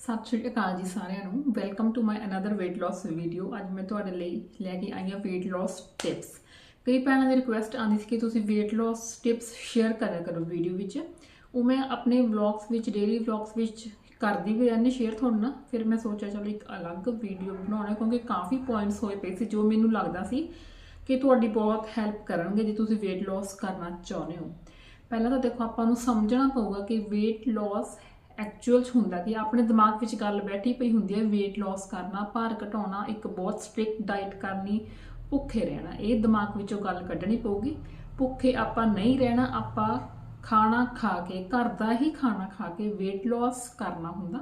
ਸਤਿ ਸ਼੍ਰੀ ਅਕਾਲ ਜੀ ਸਾਰਿਆਂ ਨੂੰ। Welcome to my another weight loss video ਅੱਜ ਮੈਂ ਤੁਹਾਡੇ ਲਈ ਲੈ ਕੇ ਆਈ ਹਾਂ weight loss ਟਿਪਸ ਕਈ ਭੈਣਾਂ ਦੀ ਰਿਕੁਐਸਟ ਆਉਂਦੀ ਸੀ ਕਿ ਤੁਸੀਂ weight loss ਟਿਪਸ ਸ਼ੇਅਰ ਕਰਿਆ ਕਰੋ ਵੀਡੀਓ ਵਿੱਚ। ਉਹ ਮੈਂ ਆਪਣੇ ਵਲੌਗਸ ਵਿੱਚ ਡੇਲੀ ਵਲੌਗਸ ਵਿੱਚ ਕਰਦੀ ਵੀ ਰਹਿੰਦੀ ਸ਼ੇਅਰ ਤੁਹਾਡੇ ਨਾਲ ਫਿਰ ਮੈਂ ਸੋਚਿਆ, ਚਲੋ ਇੱਕ ਅਲੱਗ ਵੀਡੀਓ ਬਣਾਉਣਾ, ਕਿਉਂਕਿ ਕਾਫੀ ਪੁਆਇੰਟਸ ਹੋਏ ਪਏ ਸੀ, ਜੋ ਮੈਨੂੰ ਲੱਗਦਾ ਸੀ ਕਿ ਤੁਹਾਡੀ ਬਹੁਤ ਹੈਲਪ ਕਰਨਗੇ ਜੇ ਤੁਸੀਂ weight loss ਕਰਨਾ ਚਾਹੁੰਦੇ ਹੋ। ਪਹਿਲਾਂ ਤਾਂ ਦੇਖੋ, ਆਪਾਂ ਨੂੰ ਸਮਝਣਾ ਪਊਗਾ ਕਿ weight loss ਐਕਚੁਅਲ ਚ ਹੁੰਦਾ ਕਿ ਆਪਣੇ ਦਿਮਾਗ ਵਿੱਚ ਗੱਲ ਬੈਠੀ ਪਈ ਹੁੰਦੀ ਹੈ, weight loss ਕਰਨਾ, ਭਾਰ ਘਟਾਉਣਾ, ਇੱਕ ਬਹੁਤ ਸਟ੍ਰਿਕਟ ਡਾਈਟ ਕਰਨੀ, ਭੁੱਖੇ ਰਹਿਣਾ, ਇਹ ਦਿਮਾਗ ਵਿੱਚੋਂ ਗੱਲ ਕੱਢਣੀ ਪਊਗੀ। ਭੁੱਖੇ ਆਪਾਂ ਨਹੀਂ ਰਹਿਣਾ, ਆਪਾਂ ਖਾਣਾ ਖਾ ਕੇ, ਘਰ ਦਾ ਹੀ ਖਾਣਾ ਖਾ ਕੇ weight loss ਕਰਨਾ ਹੁੰਦਾ।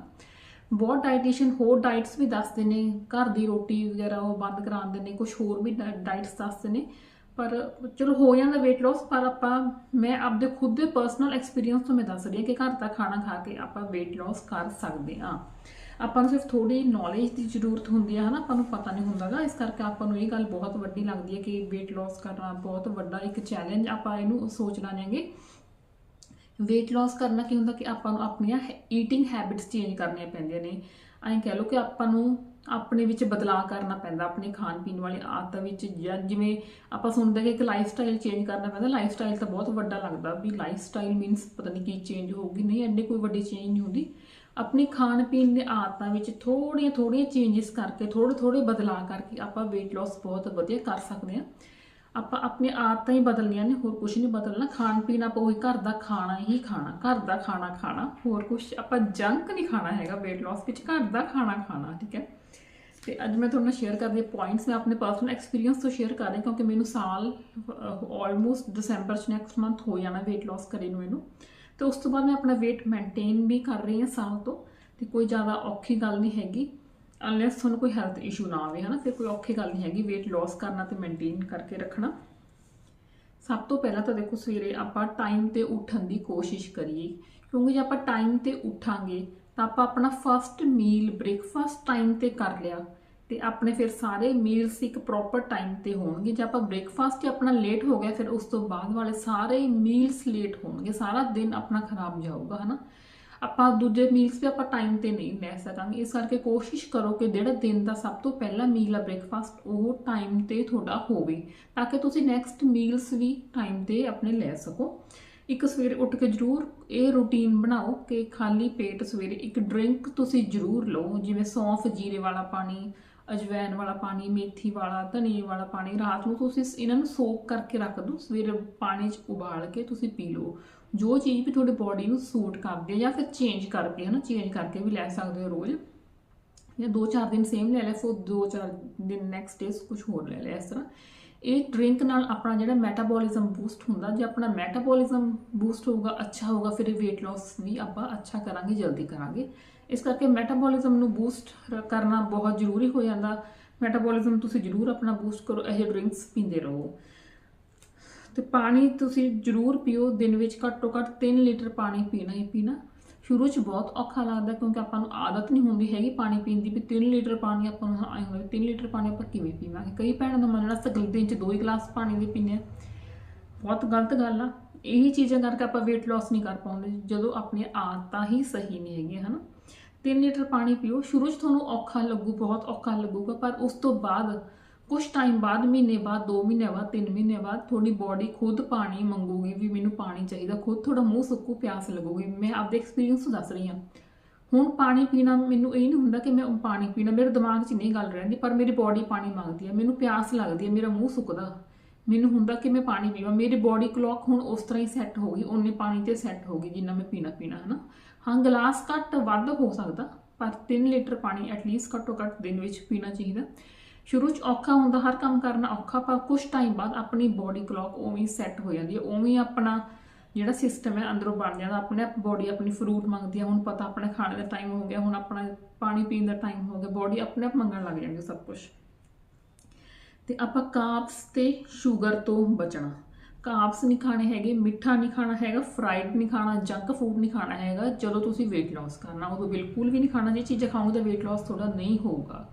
ਬਹੁਤ ਡਾਈਟੀਸ਼ੀਅਨ ਹੋਰ ਡਾਈਟਸ ਵੀ ਦੱਸਦੇ ਨੇ, ਘਰ ਦੀ ਰੋਟੀ ਵਗੈਰਾ ਉਹ ਬੰਦ ਕਰਾਉਂਦੇ ਨੇ ਕੁਝ ਹੋਰ ਵੀ ਡਾਈਟਸ ਦੱਸਦੇ ਨੇ। ਪਰ ਚਲੋ ਹੋ ਜਾਂਦਾ weight loss, ਪਰ ਆਪਾਂ, ਮੈਂ ਆਪਦੇ ਖੁਦ ਦੇ ਪਰਸਨਲ ਐਕਸਪੀਰੀਅੰਸ ਤੋਂ ਮੈਂ ਦੱਸ ਰਹੀ ਹਾਂ ਕਿ ਘਰ ਦਾ ਖਾਣਾ ਖਾ ਕੇ ਆਪਾਂ weight loss ਕਰ ਸਕਦੇ ਹਾਂ। ਆਪਾਂ ਨੂੰ ਸਿਰਫ ਥੋੜੀ ਨੌਲੇਜ ਦੀ ਜ਼ਰੂਰਤ ਹੁੰਦੀ ਹੈ, ਹਨਾ? ਆਪਾਂ ਨੂੰ ਪਤਾ ਨਹੀਂ ਹੁੰਦਾਗਾ। ਇਸ ਕਰਕੇ ਆਪਾਂ ਨੂੰ ਇਹ ਗੱਲ ਬਹੁਤ ਵੱਡੀ ਲੱਗਦੀ ਹੈ ਕਿ weight loss ਕਰਨਾ ਬਹੁਤ ਵੱਡਾ ਇੱਕ ਚੈਲੰਜ ਆਪਾਂ ਇਹਨੂੰ ਸੋਚਣਾ ਲਾਂਗੇ weight loss ਕਰਨਾ ਕੀ ਹੁੰਦਾ ਕਿ ਆਪਾਂ ਨੂੰ ਆਪਣੀਆਂ ਈਟਿੰਗ ਹੈਬਿਟਸ ਚੇਂਜ ਕਰਨੀਆਂ ਪੈਂਦੀਆਂ ਨੇ। ਐਂ ਕਹਿ ਲਓ ਕਿ ਆਪਾਂ ਨੂੰ ਆਪਣੇ ਵਿੱਚ ਬਦਲਾਅ ਕਰਨਾ ਪੈਂਦਾ, ਆਪਣੇ ਖਾਣ ਪੀਣ ਵਾਲੀ ਆਦਤਾਂ ਵਿੱਚ ਜਾਂ ਜਿਵੇਂ ਆਪਾਂ ਸੁਣਦੇ ਕਿ ਇੱਕ ਲਾਈਫ ਸਟਾਈਲ ਚੇਂਜ ਕਰਨਾ ਪੈਂਦਾ ਲਾਈਫ ਸਟਾਈਲ ਤਾਂ ਬਹੁਤ ਵੱਡਾ ਲੱਗਦਾ ਵੀ ਲਾਈਫ ਸਟਾਈਲ ਮੀਨਸ ਪਤਾ ਨਹੀਂ ਕੀ ਚੇਂਜ ਹੋਊਗੀ, ਨਹੀਂ ਐਡੇ ਕੋਈ ਵੱਡੀ ਚੇਂਜ ਨਹੀਂ ਹੁੰਦੀ। ਆਪਣੇ ਖਾਣ ਪੀਣ ਦੇ ਆਦਤਾਂ ਵਿੱਚ ਥੋੜੀਆਂ ਥੋੜੀਆਂ ਚੇਂਜਸ ਕਰਕੇ ਥੋੜੇ ਥੋੜੇ ਬਦਲਾਅ ਕਰਕੇ ਆਪਾਂ weight loss ਬਹੁਤ ਵਧੀਆ ਕਰ ਸਕਦੇ ਹਾਂ। ਆਪਾਂ ਆਪਣੀ ਆਦਤਾਂ ਹੀ ਬਦਲਣੀਆਂ ਨੇ, ਹੋਰ ਕੁਝ ਨਹੀਂ ਬਦਲਣਾ। ਖਾਣ ਪੀਣ ਆਪਾਂ ਉਹੀ ਘਰ ਦਾ ਖਾਣਾ ਹੀ ਖਾਣਾ, ਘਰ ਦਾ ਖਾਣਾ ਖਾਣਾ, ਹੋਰ ਕੁਝ ਆਪਾਂ ਜੰਕ ਨਹੀਂ ਖਾਣਾ ਹੈਗਾ weight loss ਵਿੱਚ, ਘਰ ਦਾ ਖਾਣਾ ਖਾਣਾ, ਠੀਕ ਹੈ। ਤੇ ਅੱਜ ਮੈਂ ਤੁਹਾਨੂੰ ਸ਼ੇਅਰ ਕਰਦੀ ਹਾਂ ਪੁਆਇੰਟਸ ਮੈਂ ਆਪਣੇ ਪਰਸਨਲ ਐਕਸਪੀਰੀਅੰਸ ਤੋਂ ਸ਼ੇਅਰ ਕਰ ਰਹੀ ਕਿਉਂਕਿ ਮੈਨੂੰ ਸਾਲ ਆਲਮੋਸਟ ਦਸੰਬਰ ਚ ਨੈਕਸਟ ਮੰਥ ਹੋ ਜਾਣਾ weight loss ਕਰੇ ਨੂੰ ਮੈਨੂੰ ਤੇ ਉਸ ਤੋਂ ਬਾਅਦ ਮੈਂ ਆਪਣਾ weight ਮੇਨਟੇਨ ਵੀ ਕਰ ਰਹੀ ਹਾਂ ਸਾਲ ਤੋਂ ਤੇ ਕੋਈ ਜ਼ਿਆਦਾ ਔਖੀ ਗੱਲ ਨਹੀਂ ਹੈਗੀ। ਅਨਲੈਸ ਤੁਹਾਨੂੰ ਕੋਈ ਹੈਲਥ ਇਸ਼ੂ ਨਾ ਆਵੇ, ਹਨਾ ਫਿਰ ਕੋਈ ਔਖੀ ਗੱਲ ਨਹੀਂ ਹੈਗੀ weight loss ਕਰਨਾ ਤੇ ਮੇਨਟੇਨ ਕਰਕੇ ਰੱਖਣਾ। ਸਭ ਤੋਂ ਪਹਿਲਾਂ ਤਾਂ ਦੇਖੋ ਸਵੇਰੇ ਆਪਾਂ ਟਾਈਮ ਤੇ ਉੱਠਣ ਦੀ ਕੋਸ਼ਿਸ਼ ਕਰੀਏ। ਕਿਉਂਕਿ ਜੇ ਆਪਾਂ ਟਾਈਮ ਤੇ ਉੱਠਾਂਗੇ ਤਾਂ ਆਪਾਂ ਆਪਣਾ ਫਰਸਟ ਮੀਲ ਬ੍ਰੇਕਫਾਸਟ ਟਾਈਮ ਤੇ ਕਰ ਲਿਆ ਤੇ ਆਪਣੇ ਫਿਰ ਸਾਰੇ ਮੀਲਸ ਇੱਕ ਪ੍ਰੋਪਰ ਟਾਈਮ ਤੇ ਹੋਣਗੇ। ਜੇ ਆਪਾਂ ਬ੍ਰੇਕਫਾਸਟ ਹੀ ਆਪਣਾ ਲੇਟ ਹੋ ਗਿਆ, ਫਿਰ ਉਸ ਤੋਂ ਬਾਅਦ ਵਾਲੇ ਸਾਰੇ ਮੀਲਸ ਲੇਟ ਹੋਣਗੇ। ਸਾਰਾ ਦਿਨ ਆਪਣਾ ਖਰਾਬ ਜਾਊਗਾ, ਹਨਾ? ਆਪਾਂ ਦੂਜੇ ਮੀਲਸ ਵੀ ਆਪਾਂ ਟਾਈਮ ਤੇ ਨਹੀਂ ਲੈ ਸਕਾਂਗੇ। ਇਸ ਕਰਕੇ ਕੋਸ਼ਿਸ਼ ਕਰੋ ਕਿ ਜਿਹੜਾ ਦਿਨ ਦਾ ਸਭ ਤੋਂ ਪਹਿਲਾ ਮੀਲ ਆ ਬ੍ਰੇਕਫਾਸਟ ਉਹ ਟਾਈਮ ਤੇ ਤੁਹਾਡਾ ਹੋਵੇ, ਤਾਂ ਕਿ ਤੁਸੀਂ ਨੈਕਸਟ ਮੀਲਸ ਵੀ ਟਾਈਮ ਤੇ ਆਪਣੇ ਲੈ ਸਕੋ। ਇੱਕ ਸਵੇਰੇ ਉੱਠ ਕੇ ਜ਼ਰੂਰ ਇਹ ਰੂਟੀਨ ਬਣਾਓ ਕਿ ਖਾਲੀ ਪੇਟ ਸਵੇਰੇ ਇੱਕ ਡਰਿੰਕ ਤੁਸੀਂ ਜ਼ਰੂਰ ਲਓ, ਜਿਵੇਂ ਸੌਂਫ, ਜੀਰੇ ਵਾਲਾ ਪਾਣੀ, ਅਜਵੈਨ ਵਾਲਾ ਪਾਣੀ, ਮੇਥੀ ਵਾਲਾ, ਧਨੀਏ ਵਾਲਾ ਪਾਣੀ, ਰਾਤ ਨੂੰ ਤੁਸੀਂ ਇਹਨਾਂ ਨੂੰ ਸੋਕ ਕਰਕੇ ਰੱਖ ਦਿਓ ਸਵੇਰੇ ਪਾਣੀ 'ਚ ਉਬਾਲ ਕੇ ਤੁਸੀਂ ਪੀ ਲਓ। ਜੋ ਚੀਜ਼ ਵੀ ਤੁਹਾਡੀ ਬਾਡੀ ਨੂੰ ਸੂਟ ਕਰਦੀ ਹੈ ਜਾਂ ਫਿਰ ਚੇਂਜ ਕਰਕੇ ਹੈ ਨਾ ਚੇਂਜ ਕਰਕੇ ਵੀ ਲੈ ਸਕਦੇ ਹੋ ਰੋਜ਼, ਜਾਂ 2-4 ਦਿਨ ਸੇਮ ਲੈ ਲਿਆ ਫਿਰ 2-4 ਦਿਨ ਨੈਕਸਟ ਡੇ ਕੁਝ ਹੋਰ ਲੈ ਲਿਆ ਇਸ ਤਰ੍ਹਾਂ। ਇਹ ਡਰਿੰਕ ਨਾਲ ਆਪਣਾ ਜਿਹੜਾ ਮੈਟਾਬੋਲਿਜ਼ਮ ਬੂਸਟ ਹੁੰਦਾ, ਜੇ ਆਪਣਾ ਮੈਟਾਬੋਲਿਜ਼ਮ ਬੂਸਟ ਹੋਊਗਾ, ਅੱਛਾ ਹੋਊਗਾ, ਫਿਰ weight loss ਵੀ ਆਪਾਂ ਅੱਛਾ ਕਰਾਂਗੇ, ਜਲਦੀ ਕਰਾਂਗੇ। ਇਸ ਕਰਕੇ ਮੈਟਾਬੋਲਿਜ਼ਮ ਨੂੰ ਬੂਸਟ ਕਰਨਾ ਬਹੁਤ ਜ਼ਰੂਰੀ ਹੋ ਜਾਂਦਾ। ਮੈਟਾਬੋਲਿਜ਼ਮ ਤੁਸੀਂ ਜ਼ਰੂਰ ਆਪਣਾ ਬੂਸਟ ਕਰੋ, ਇਹ ਡਰਿੰਕਸ ਪੀਂਦੇ ਰਹੋ। ਤੇ ਪਾਣੀ ਤੁਸੀਂ ਜ਼ਰੂਰ ਪੀਓ, ਦਿਨ ਵਿੱਚ ਘੱਟੋ ਘੱਟ 3 ਲੀਟਰ ਪਾਣੀ ਪੀਣਾ ਹੀ ਪੀਣਾ। ਸ਼ੁਰੂ 'ਚ ਬਹੁਤ ਔਖਾ ਲੱਗਦਾ ਕਿਉਂਕਿ ਆਪਾਂ ਨੂੰ ਆਦਤ ਨਹੀਂ ਹੁੰਦੀ ਹੈਗੀ ਪਾਣੀ ਪੀਣ ਦੀ ਵੀ 3 ਲੀਟਰ ਪਾਣੀ ਆਪਾਂ ਨੂੰ ਆਏ ਹੋਵੇ 3 ਲੀਟਰ ਪਾਣੀ ਆਪਾਂ ਕਿਵੇਂ ਪੀਵਾਂਗੇ? ਕਈ ਭੈਣਾਂ ਦਾ ਮੰਨਣਾ ਸਗਲ ਦਿਨ 'ਚ 2 ਹੀ ਗਲਾਸ ਪਾਣੀ ਦੇ ਪੀਨੇ ਆ। ਬਹੁਤ ਗਲਤ ਗੱਲ ਆ। ਇਹੀ ਚੀਜ਼ਾਂ ਕਰਕੇ ਆਪਾਂ weight loss ਨਹੀਂ ਕਰ ਪਾਉਂਦੇ। ਜਦੋਂ ਆਪਣੀਆਂ ਆਦਤਾਂ ਹੀ ਸਹੀ ਨਹੀਂ ਹੈਗੀਆਂ, ਹਨਾ? 3 ਲੀਟਰ ਪਾਣੀ ਪੀਓ। ਸ਼ੁਰੂ 'ਚ ਤੁਹਾਨੂੰ ਔਖਾ ਲੱਗੂ, ਬਹੁਤ ਔਖਾ ਲੱਗੂਗਾ, ਪਰ ਉਸ ਤੋਂ ਬਾਅਦ ਕੁਝ ਟਾਈਮ ਬਾਅਦ, ਮਹੀਨੇ ਬਾਅਦ 2 ਮਹੀਨੇ ਬਾਅਦ 3 ਮਹੀਨੇ ਬਾਅਦ ਤੁਹਾਡੀ ਬਾਡੀ ਖੁਦ ਪਾਣੀ ਮੰਗੂਗੀ ਵੀ ਮੈਨੂੰ ਪਾਣੀ ਚਾਹੀਦਾ, ਖੁਦ ਤੁਹਾਡਾ ਮੂੰਹ ਸੁੱਕੂ ਪਿਆਸ ਲੱਗੂਗੀ। ਮੈਂ ਆਪਦੇ ਐਕਸਪੀਰੀਅੰਸ ਤੋਂ ਦੱਸ ਰਹੀ ਹਾਂ। ਹੁਣ ਪਾਣੀ ਪੀਣਾ ਮੈਨੂੰ ਇਹ ਨਹੀਂ ਹੁੰਦਾ ਕਿ ਮੈਂ ਪਾਣੀ ਪੀਣਾ, ਮੇਰੇ ਦਿਮਾਗ 'ਚ ਨਹੀਂ ਗੱਲ ਰਹਿੰਦੀ, ਪਰ ਮੇਰੀ ਬਾਡੀ ਪਾਣੀ ਮੰਗਦੀ ਹੈ, ਮੈਨੂੰ ਪਿਆਸ ਲੱਗਦੀ ਹੈ, ਮੇਰਾ ਮੂੰਹ ਸੁੱਕਦਾ। ਮੈਨੂੰ ਹੁੰਦਾ ਕਿ ਮੈਂ ਪਾਣੀ ਪੀਵਾਂ, ਮੇਰੀ ਬਾਡੀ ਕਲੌਕ ਹੁਣ ਉਸ ਤਰ੍ਹਾਂ ਹੀ ਸੈੱਟ ਹੋ ਗਈ ਉਹਨੇ ਪਾਣੀ ਤੇ ਸੈੱਟ ਹੋ ਗਈ ਜਿੰਨਾ ਮੈਂ ਪੀਣਾ ਪੀਣਾ ਹੈ ਨਾ ਹਾਂ ਗਲਾਸ ਘੱਟ ਵੱਧ ਹੋ ਸਕਦਾ, ਪਰ 3 ਲੀਟਰ ਪਾਣੀ ਐਟਲੀਸਟ ਘੱਟੋ ਘੱਟ ਦਿਨ ਵਿੱਚ ਪੀਣਾ ਚਾਹੀਦਾ। ਸ਼ੁਰੂ 'ਚ ਔਖਾ ਹੁੰਦਾ, ਹਰ ਕੰਮ ਕਰਨਾ ਔਖਾ, ਪਰ ਕੁਝ ਟਾਈਮ ਬਾਅਦ ਆਪਣੀ ਬਾਡੀ ਕਲੌਕ ਉਵੇਂ ਸੈੱਟ ਹੋ ਜਾਂਦੀ ਹੈ। ਉਵੇਂ ਆਪਣਾ ਜਿਹੜਾ ਸਿਸਟਮ ਹੈ ਅੰਦਰੋਂ ਬਣ ਜਾਂਦਾ। ਆਪਣੇ ਆਪ ਬਾਡੀ ਆਪਣੀ ਫਰੂਟ ਮੰਗਦੀ ਹੈ। ਹੁਣ ਪਤਾ ਆਪਣੇ ਖਾਣੇ ਦਾ ਟਾਈਮ ਹੋ ਗਿਆ, ਹੁਣ ਆਪਣਾ ਪਾਣੀ ਪੀਣ ਦਾ ਟਾਈਮ ਹੋ ਗਿਆ। ਬਾਡੀ ਆਪਣੇ ਆਪ ਮੰਗਣ ਲੱਗ ਜਾਂਦੀ ਸਭ ਕੁਝ ਤੇ ਆਪਾਂ ਕਾਰਬਸ ਤੇ ਸ਼ੂਗਰ ਤੋਂ ਬਚਣਾ। ਕਾਰਬਸ ਨਹੀਂ ਖਾਣੇ ਹੈਗੇ, ਮਿੱਠਾ ਨਹੀਂ ਖਾਣਾ ਹੈਗਾ ਫਰਾਈਡ ਨਹੀਂ ਖਾਣਾ ਜੰਕ ਫੂਡ ਨਹੀਂ ਖਾਣਾ ਹੈਗਾ। ਜਦੋਂ ਤੁਸੀਂ weight loss ਕਰਨਾ, ਉਦੋਂ ਬਿਲਕੁਲ ਵੀ ਨਹੀਂ ਖਾਣਾ। ਜੇ ਚੀਜ਼ਾਂ ਖਾਓਗੇ ਤਾਂ weight loss ਥੋੜਾ ਨਹੀਂ ਹੋਊਗਾ।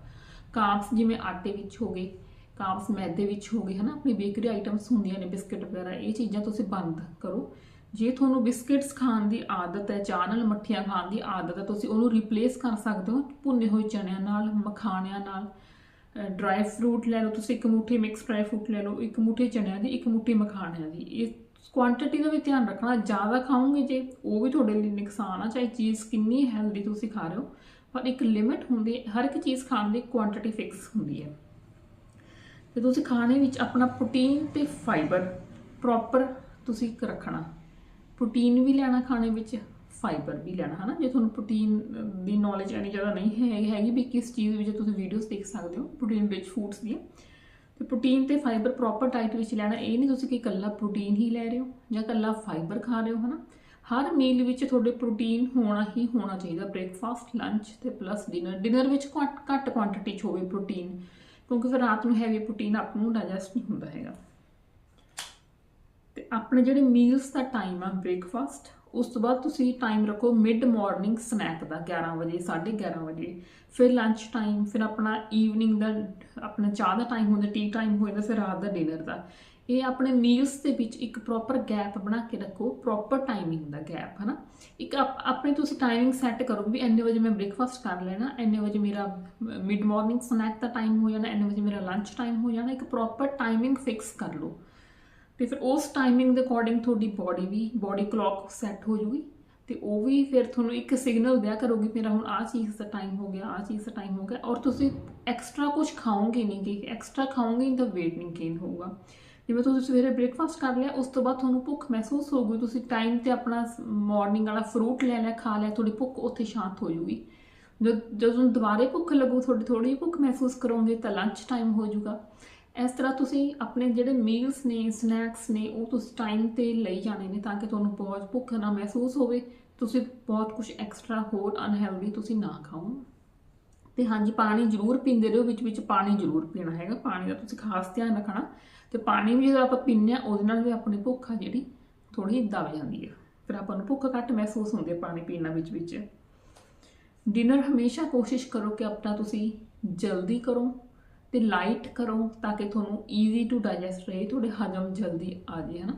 ਕਾਰਬਸ ਜਿਵੇਂ ਆਟੇ ਵਿੱਚ ਹੋ ਗਏ ਕਾਰਬਸ ਮੈਦੇ ਵਿੱਚ ਹੋ ਗਏ, ਹਨਾ, ਆਪਣੀ ਬੇਕਰੀ ਆਈਟਮਸ ਹੁੰਦੀਆਂ ਨੇ ਬਿਸਕਟ ਵਗੈਰਾ, ਇਹ ਚੀਜ਼ਾਂ ਤੁਸੀਂ ਬੰਦ ਕਰੋ। ਜੇ ਤੁਹਾਨੂੰ ਬਿਸਕਟਸ ਖਾਣ ਦੀ ਆਦਤ ਹੈ, ਚਾਹ ਨਾਲ ਮੱਠੀਆਂ ਖਾਣ ਦੀ ਆਦਤ ਹੈ, ਤੁਸੀਂ ਉਹਨੂੰ ਰਿਪਲੇਸ ਕਰ ਸਕਦੇ ਹੋ ਭੁੰਨੇ ਹੋਏ ਚਣਿਆਂ ਨਾਲ, ਮਖਾਣਿਆਂ ਨਾਲ ਡਰਾਈ ਫਰੂਟ ਲੈ ਲਓ, ਤੁਸੀਂ ਇੱਕ ਮੁੱਠੀ ਮਿਕਸ ਡਰਾਈ ਫਰੂਟ ਲੈ ਲਓ, ਇੱਕ ਮੁੱਠੀ ਚਣਿਆਂ ਦੀ, ਇੱਕ ਮੁੱਠੀ ਮਖਾਣਿਆਂ ਦੀ। ਇਹ ਕੁਆਂਟੀਟੀ ਦਾ ਵੀ ਧਿਆਨ ਰੱਖਣਾ, ਜ਼ਿਆਦਾ ਖਾਓਗੇ ਜੇ, ਉਹ ਵੀ ਤੁਹਾਡੇ ਲਈ ਨੁਕਸਾਨ ਆ, ਚਾਹੇ ਚੀਜ਼ ਕਿੰਨੀ ਹੈਲਦੀ ਤੁਸੀਂ ਖਾ ਰਹੇ ਹੋ। ਪਰ ਇੱਕ ਲਿਮਿਟ ਹੁੰਦੀ ਹਰ ਇੱਕ ਚੀਜ਼ ਖਾਣ ਦੀ ਕੁਆਂਟੀਟੀ ਫਿਕਸ ਹੁੰਦੀ ਹੈ। ਤੇ ਤੁਸੀਂ ਖਾਣੇ ਵਿੱਚ ਆਪਣਾ ਪ੍ਰੋਟੀਨ ਤੇ ਫਾਈਬਰ ਪ੍ਰੋਪਰ ਤੁਸੀਂ ਰੱਖਣਾ। ਪ੍ਰੋਟੀਨ ਵੀ ਲੈਣਾ ਖਾਣੇ ਵਿੱਚ ਫਾਈਬਰ ਵੀ ਲੈਣਾ, ਹਨਾ? ਜੇ ਤੁਹਾਨੂੰ ਪ੍ਰੋਟੀਨ ਦੀ ਨੌਲੇਜ ਇੰਨੀ ਜ਼ਿਆਦਾ ਨਹੀਂ ਹੈ, ਹੈਗੀ ਵੀ ਕਿਸ ਚੀਜ਼ ਵਿੱਚ ਤੁਸੀਂ ਵੀਡੀਓਜ਼ ਦੇਖ ਸਕਦੇ ਹੋ ਪ੍ਰੋਟੀਨ ਰਿਚ ਫੂਡਸ ਦੀ ਤੇ ਪ੍ਰੋਟੀਨ ਤੇ ਫਾਈਬਰ ਪ੍ਰੋਪਰ ਡਾਈਟ ਵਿੱਚ ਲੈਣਾ, ਇਹ ਨਹੀਂ ਤੁਸੀਂ ਕਿ ਇਕੱਲਾ ਪ੍ਰੋਟੀਨ ਹੀ ਲੈ ਰਹੇ ਹੋ ਜਾਂ ਇਕੱਲਾ ਫਾਈਬਰ ਖਾ ਰਹੇ ਹੋ, ਹਨਾ? ਹਰ ਮੀਲ ਵਿੱਚ ਤੁਹਾਡੇ ਪ੍ਰੋਟੀਨ ਹੋਣਾ ਹੀ ਹੋਣਾ ਚਾਹੀਦਾ ਬ੍ਰੇਕਫਾਸਟ ਲੰਚ ਤੇ ਪਲੱਸ ਡਿਨਰ ਡਿਨਰ ਵਿੱਚ ਘੱਟ ਘੱਟ ਕੁਆਂਟੀਟੀ 'ਚ ਹੋਵੇ ਪ੍ਰੋਟੀਨ ਕਿਉਂਕਿ ਫਿਰ ਰਾਤ ਨੂੰ ਹੈਵੀ ਪ੍ਰੋਟੀਨ ਆਪ ਨੂੰ ਡਾਈਜੈਸਟ ਨਹੀਂ ਹੁੰਦਾ ਹੈਗਾ। ਤੇ ਆਪਣੇ ਜਿਹੜੇ ਮੀਲਸ ਦਾ ਟਾਈਮ ਆ ਬ੍ਰੇਕਫਾਸਟ ਉਸ ਤੋਂ ਬਾਅਦ ਤੁਸੀਂ ਟਾਈਮ ਰੱਖੋ ਮਿਡ ਮਾਰਨਿੰਗ ਸਨੈਕ ਦਾ 11 ਵਜੇ 11:30 ਵਜੇ। ਫਿਰ ਲੰਚ ਟਾਈਮ ਫਿਰ ਆਪਣਾ ਈਵਨਿੰਗ ਦਾ, ਆਪਣਾ ਚਾਹ ਦਾ ਟਾਈਮ ਹੁੰਦਾ ਟੀ ਟਾਈਮ ਹੋ ਜਾਂਦਾ, ਫਿਰ ਰਾਤ ਦਾ ਡਿਨਰ ਦਾ। ਇਹ ਆਪਣੇ ਮੀਲਸ ਦੇ ਵਿੱਚ ਇੱਕ ਪ੍ਰੋਪਰ ਗੈਪ ਬਣਾ ਕੇ ਰੱਖੋ ਪ੍ਰੋਪਰ ਟਾਈਮਿੰਗ ਦਾ ਗੈਪ ਹਨਾ? ਇੱਕ ਆਪ- ਆਪਣੀ ਤੁਸੀਂ ਟਾਈਮਿੰਗ ਸੈੱਟ ਕਰੋ ਵੀ ਇੰਨੇ ਵਜੇ ਮੈਂ ਬ੍ਰੇਕਫਾਸਟ ਕਰ ਲੈਣਾ, ਇੰਨੇ ਵਜੇ ਮੇਰਾ ਮਿਡ ਮਾਰਨਿੰਗ ਸਨੈਕ ਦਾ ਟਾਈਮ ਹੋ ਜਾਣਾ, ਇੰਨੇ ਵਜੇ ਮੇਰਾ ਲੰਚ ਟਾਈਮ ਹੋ ਜਾਣਾ, ਇੱਕ ਪ੍ਰੋਪਰ ਟਾਈਮਿੰਗ ਫਿਕਸ ਕਰ ਲਓ। ਤੇ ਫਿਰ ਉਸ ਟਾਈਮਿੰਗ ਦੇ ਅਕੋਰਡਿੰਗ ਤੁਹਾਡੀ ਬਾਡੀ ਵੀ ਬਾਡੀ ਕਲੌਕ ਸੈੱਟ ਹੋ ਜੂਗੀ, ਤੇ ਉਹ ਵੀ ਫਿਰ ਤੁਹਾਨੂੰ ਇੱਕ ਸਿਗਨਲ ਦਿਆ ਕਰੂਗੀ, ਮੇਰਾ ਹੁਣ ਆਹ ਚੀਜ਼ ਦਾ ਟਾਈਮ ਹੋ ਗਿਆ, ਆਹ ਚੀਜ਼ ਦਾ ਟਾਈਮ ਹੋ ਗਿਆ, ਔਰ ਤੁਸੀਂ ਐਕਸਟਰਾ ਕੁਝ ਖਾਓਗੇ ਨਹੀਂ, ਕਿ ਐਕਸਟਰਾ ਖਾਓਗੇ ਤਾਂ weight ਨਹੀਂ ਗੇਨ ਹੋਊਗਾ। ਜਿਵੇਂ ਤੁਸੀਂ ਸਵੇਰੇ ਬ੍ਰੇਕਫਾਸਟ ਕਰ ਲਿਆ, ਉਸ ਤੋਂ ਬਾਅਦ ਤੁਹਾਨੂੰ ਭੁੱਖ ਮਹਿਸੂਸ ਹੋਊਗੀ, ਤੁਸੀਂ ਟਾਈਮ ਤੇ ਆਪਣਾ ਮਾਰਨਿੰਗ ਵਾਲਾ ਫਰੂਟ ਲੈ ਲਿਆ, ਖਾ ਲਿਆ, ਤੁਹਾਡੀ ਭੁੱਖ ਉੱਥੇ ਸ਼ਾਂਤ ਹੋ ਜੂਗੀ ਜਦ ਜਦੋਂ ਦੁਬਾਰੇ ਭੁੱਖ ਲੱਗੂ, ਤੁਹਾਡੀ ਥੋੜੀ ਭੁੱਖ ਮਹਿਸੂਸ ਕਰੋਗੇ, ਤਾਂ ਲੰਚ ਟਾਈਮ ਹੋ ਜਾਊਗਾ। ਇਸ ਤਰ੍ਹਾਂ ਤੁਸੀਂ ਆਪਣੇ ਜਿਹੜੇ ਮੀਲਸ ਨੇ ਸਨੈਕਸ ਨੇ, ਉਹ ਤੁਸੀਂ ਟਾਈਮ ਤੇ ਲਈ ਜਾਣੇ ਨੇ ਤਾਂ ਕਿ ਤੁਹਾਨੂੰ ਬਹੁਤ ਭੁੱਖ ਨਾ ਮਹਿਸੂਸ ਹੋਵੇ। ਤੁਸੀਂ ਬਹੁਤ ਕੁਝ ਐਕਸਟਰਾ ਹੋਰ ਅਨਹੈਲਦੀ ਤੁਸੀਂ ਨਾ ਖਾਓ। ਤੇ ਹਾਂਜੀ, ਪਾਣੀ ਜ਼ਰੂਰ ਪੀਂਦੇ ਰਹੋ ਵਿੱਚ ਵਿੱਚ ਪਾਣੀ ਜ਼ਰੂਰ ਪੀਣਾ ਹੈਗਾ। ਪਾਣੀ ਦਾ ਤੁਸੀਂ ਖਾਸ ਧਿਆਨ ਰੱਖਣਾ। ਤੇ ਪਾਣੀ ਵੀ ਜਦੋਂ ਆਪਾਂ ਪੀਂਦੇ ਆ ਉਹਦੇ ਨਾਲ ਵੀ ਆਪਣੀ ਭੁੱਖ ਆ ਜਿਹੜੀ ਥੋੜੀ ਦਬ ਜਾਂਦੀ ਹੈ ਫਿਰ ਆਪਾਂ ਨੂੰ ਭੁੱਖ ਘੱਟ ਮਹਿਸੂਸ ਹੁੰਦੀ ਹੈ ਪਾਣੀ ਪੀਣਾ ਵਿੱਚ ਵਿੱਚ। ਡਿਨਰ ਹਮੇਸ਼ਾ ਕੋਸ਼ਿਸ਼ ਕਰੋ ਕਿ ਆਪਣਾ ਤੁਸੀਂ ਜਲਦੀ ਕਰੋ ਤੇ ਲਾਈਟ ਕਰੋ ਤਾਂ ਕਿ ਤੁਹਾਨੂੰ ਈਜ਼ੀ ਟੂ ਡਾਈਜੈਸਟ ਰਹੇ, ਤੁਹਾਡੇ ਹਜਮ ਜਲਦੀ ਆ ਜਾਏ, ਹਨਾ?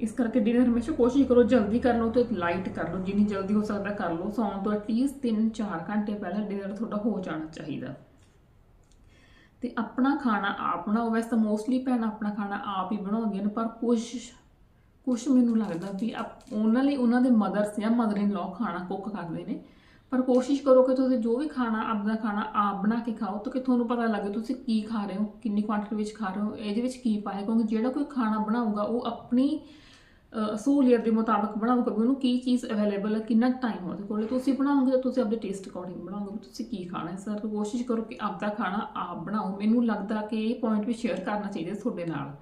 ਇਸ ਕਰਕੇ ਡਿਨਰ ਹਮੇਸ਼ਾ ਕੋਸ਼ਿਸ਼ ਕਰੋ ਜਲਦੀ ਕਰ ਲਓ ਤੇ ਲਾਈਟ ਕਰ ਲਓ, ਜਿੰਨੀ ਜਲਦੀ ਹੋ ਸਕਦਾ ਕਰ ਲਓ। ਸੌਣ ਤੋਂ ਐਟਲੀਸਟ 3-4 ਘੰਟੇ ਪਹਿਲਾਂ ਡਿਨਰ ਤੁਹਾਡਾ ਹੋ ਜਾਣਾ ਚਾਹੀਦਾ। ਤੇ ਆਪਣਾ ਖਾਣਾ ਆਪ ਬਣਾਓ। ਵੈਸੇ ਤਾਂ ਮੋਸਟਲੀ ਭੈਣ ਆਪਣਾ ਖਾਣਾ ਆਪ ਹੀ ਬਣਾਉਂਦੀਆਂ ਨੇ, ਪਰ ਕੁਝ ਕੁਝ ਮੈਨੂੰ ਲੱਗਦਾ ਵੀ ਆਪ- ਉਹਨਾਂ ਲਈ ਉਹਨਾਂ ਦੇ ਮਦਰਸ ਜਾਂ ਮਦਰ ਇਨ ਲਾਅ ਖਾਣਾ ਕੁੱਕ ਕਰਦੇ ਨੇ। ਪਰ ਕੋਸ਼ਿਸ਼ ਕਰੋ ਕਿ ਤੁਸੀਂ ਜੋ ਵੀ ਖਾਣਾ, ਆਪਣਾ ਖਾਣਾ ਆਪ ਬਣਾ ਕੇ ਖਾਓ ਤਾਂ ਕਿ ਤੁਹਾਨੂੰ ਪਤਾ ਲੱਗੇ ਤੁਸੀਂ ਕੀ ਖਾ ਰਹੇ ਹੋ, ਕਿੰਨੀ ਕੁਆਂਟੀਟੀ ਵਿੱਚ ਖਾ ਰਹੇ ਹੋ, ਇਹਦੇ ਵਿੱਚ ਕੀ ਪਾਇਆ ਕਿਉਂਕਿ ਜਿਹੜਾ ਕੋਈ ਖਾਣਾ ਬਣਾਊਗਾ ਉਹ ਆਪਣੀ ਸਹੂਲੀਅਤ ਦੇ ਮੁਤਾਬਕ ਬਣਾਓਗੇ ਵੀ ਉਹਨੂੰ ਕੀ ਚੀਜ਼ ਅਵੇਲੇਬਲ ਹੈ, ਕਿੰਨਾ ਟਾਈਮ ਉਹਦੇ ਕੋਲ। ਤੁਸੀਂ ਬਣਾਓਗੇ ਤਾਂ ਤੁਸੀਂ ਆਪਣੇ ਟੇਸਟ ਅਕੋਰਡਿੰਗ ਬਣਾਓਗੇ ਵੀ ਤੁਸੀਂ ਕੀ ਖਾਣਾ ਹੈ ਸਰ ਕੋਸ਼ਿਸ਼ ਕਰੋ ਕਿ ਆਪਦਾ ਖਾਣਾ ਆਪ ਬਣਾਓ। ਮੈਨੂੰ ਲੱਗਦਾ ਕਿ ਇਹ ਪੁਆਇੰਟ ਵੀ ਸ਼ੇਅਰ ਕਰਨਾ ਚਾਹੀਦਾ ਤੁਹਾਡੇ ਨਾਲ।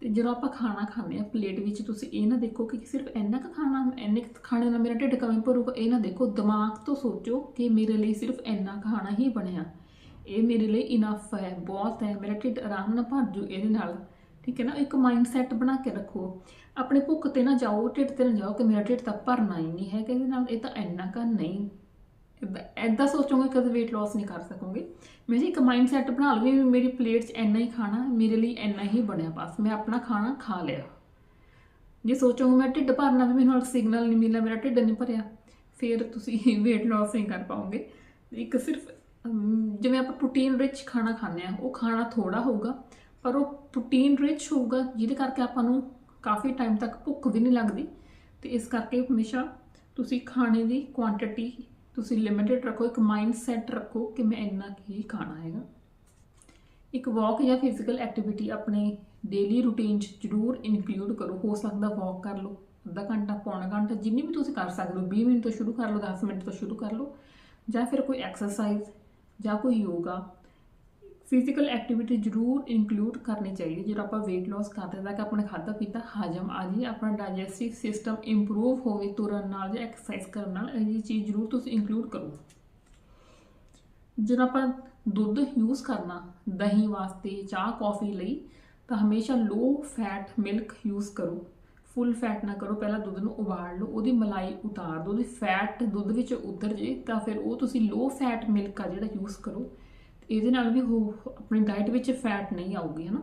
ਤੇ ਜਦੋਂ ਆਪਾਂ ਖਾਣਾ ਖਾਂਦੇ ਆ ਪਲੇਟ ਵਿੱਚ ਤੁਸੀਂ ਇਹ ਨਾ ਦੇਖੋ ਕਿ ਸਿਰਫ ਇੰਨਾ ਕੁ ਖਾਣਾ, ਇੰਨੇ ਕੁ ਖਾਣੇ ਨਾਲ ਮੇਰਾ ਢਿੱਡ ਕਿਵੇਂ ਭਰੂਗਾ, ਇਹ ਨਾ ਦੇਖੋ, ਦਿਮਾਗ ਤੋਂ ਸੋਚੋ ਕਿ ਮੇਰੇ ਲਈ ਸਿਰਫ ਇੰਨਾ ਖਾਣਾ ਹੀ ਬਣਿਆ। ਇਹ ਮੇਰੇ ਲਈ ਇਨਫ ਹੈ, ਬਹੁਤ ਹੈ। ਮੇਰਾ ਢਿੱਡ ਆਰਾਮ ਨਾਲ ਭਰ ਜੂ ਇਹਦੇ ਨਾਲ। ਠੀਕ ਹੈ ਨਾ, ਇੱਕ ਮਾਈਂਡ ਸੈਟ ਬਣਾ ਕੇ ਰੱਖੋ। ਆਪਣੇ ਭੁੱਖ ਤੇ ਨਾ ਜਾਓ, ਢਿੱਡ ਤੇ ਨਾ ਜਾਓ ਕਿ ਮੇਰਾ ਢਿੱਡ ਤਾਂ ਭਰਨਾ ਹੀ ਨਹੀਂ ਹੈ ਕਿ ਇਹਦੇ ਨਾਲ, ਇਹ ਤਾਂ ਇੰਨਾ ਕਾ ਨਹੀਂ। ਐਦਾਂ ਸੋਚੋਗੇ ਕਦੇ weight loss ਨਹੀਂ ਕਰ ਸਕੋਗੇ। ਜੀ ਇੱਕ ਮਾਈਂਡ ਸੈਟ ਬਣਾ ਲਓ ਮੇਰੀ ਪਲੇਟ 'ਚ ਇੰਨਾ ਹੀ ਖਾਣਾ, ਮੇਰੇ ਲਈ ਇੰਨਾ ਹੀ ਬਣਿਆ ਬਸ, ਮੈਂ ਆਪਣਾ ਖਾਣਾ ਖਾ ਲਿਆ। ਜੇ ਸੋਚੋਗੇ ਮੈਂ ਢਿੱਡ ਭਰਨਾ ਵੀ ਮੈਨੂੰ ਸਿਗਨਲ ਨਹੀਂ ਮਿਲਿਆ, ਮੇਰਾ ਢਿੱਡ ਨਹੀਂ ਭਰਿਆ, ਫਿਰ ਤੁਸੀਂ weight loss ਨਹੀਂ ਕਰ ਪਾਓਗੇ। ਇੱਕ ਸਿਰਫ ਜਿਵੇਂ ਆਪਾਂ ਪ੍ਰੋਟੀਨ ਰਿਚ ਖਾਣਾ ਖਾਂਦੇ ਆ ਉਹ ਖਾਣਾ ਥੋੜਾ ਹੋਊਗਾ ਪਰ ਉਹ ਪ੍ਰੋਟੀਨ ਰਿਚ ਹੋਊਗਾ, ਜਿਹਦੇ ਕਰਕੇ ਆਪਾਂ ਨੂੰ ਕਾਫੀ ਟਾਈਮ ਤੱਕ ਭੁੱਖ ਵੀ ਨਹੀਂ ਲੱਗਦੀ। ਤੇ ਇਸ ਕਰਕੇ ਹਮੇਸ਼ਾ ਤੁਸੀਂ ਖਾਣੇ ਦੀ ਕੁਆਂਟੀਟੀ ਤੁਸੀਂ ਲਿਮਿਟਡ ਰੱਖੋ, ਇੱਕ ਮਾਈਂਡ ਸੈਟ ਰੱਖੋ ਕਿ ਮੈਂ ਇੰਨਾ ਹੀ ਖਾਣਾ ਹੈਗਾ। ਇੱਕ ਵਾਕ ਜਾਂ ਫਿਜ਼ੀਕਲ ਐਕਟੀਵਿਟੀ ਆਪਣੇ ਡੇਲੀ ਰੂਟੀਨ 'ਚ ਜ਼ਰੂਰ ਇਨਕਲੂਡ ਕਰੋ। ਹੋ ਸਕਦਾ ਵਾਕ ਕਰ ਲਓ, ਅੱਧਾ ਘੰਟਾ, ਪੌਣਾ ਘੰਟਾ, ਜਿੰਨੀ ਵੀ ਤੁਸੀਂ ਕਰ ਸਕਦੇ ਹੋ 20 ਮਿੰਟ ਤੋਂ ਸ਼ੁਰੂ ਕਰ ਲਓ 10 ਮਿੰਟ ਤੋਂ ਸ਼ੁਰੂ ਕਰ ਲਓ। ਜਾਂ ਫਿਰ ਕੋਈ ਐਕਸਰਸਾਈਜ਼ ਜਾਂ ਕੋਈ ਯੋਗਾ ਫਿਜ਼ੀਕਲ ਐਕਟੀਵਿਟੀ ਜ਼ਰੂਰ ਇਨਕਲੂਡ ਕਰਨੀ ਚਾਹੀਦੀ ਜਦੋਂ ਆਪਾਂ weight loss ਕਰਦੇ ਤਾਂ ਕਿ ਆਪਣਾ ਖਾਦਾ ਪੀਤਾ ਹਾਜ਼ਮ ਆ ਜੀ ਆਪਣਾ ਡਾਈਜੈਸਟਿਵ ਸਿਸਟਮ ਇੰਪਰੂਵ ਹੋਵੇ ਤੁਰਨ ਨਾਲ ਜਾਂ ਐਕਸਰਸਾਈਜ਼ ਕਰਨ ਨਾਲ, ਇਹ ਚੀਜ਼ ਜ਼ਰੂਰ ਤੁਸੀਂ ਇਨਕਲੂਡ ਕਰੋ। ਜਦੋਂ ਆਪਾਂ ਦੁੱਧ ਯੂਜ਼ ਕਰਨਾ, ਦਹੀਂ ਵਾਸਤੇ ਚਾਹ ਕੌਫੀ ਲਈ, ਤਾਂ ਹਮੇਸ਼ਾ ਲੋ ਫੈਟ ਮਿਲਕ ਯੂਜ਼ ਕਰੋ। ਫੁੱਲ ਫੈਟ ਨਾ ਕਰੋ, ਪਹਿਲਾਂ ਦੁੱਧ ਨੂੰ ਉਬਾਲ ਲਓ, ਉਹਦੀ ਮਲਾਈ ਉਤਾਰ ਦਿਓ, ਉਹਦੀ ਫੈਟ ਦੁੱਧ ਵਿੱਚ ਉਤਰ ਜੇ, ਤਾਂ ਫਿਰ ਉਹ ਤੁਸੀਂ ਲੋ ਫੈਟ ਮਿਲਕ ਆ ਜਿਹੜਾ ਯੂਜ਼ ਕਰੋ। ਇਹਦੇ ਨਾਲ ਵੀ ਉਹ ਆਪਣੀ ਡਾਈਟ ਵਿੱਚ ਫੈਟ ਨਹੀਂ ਆਊਗੀ, ਹਨਾ?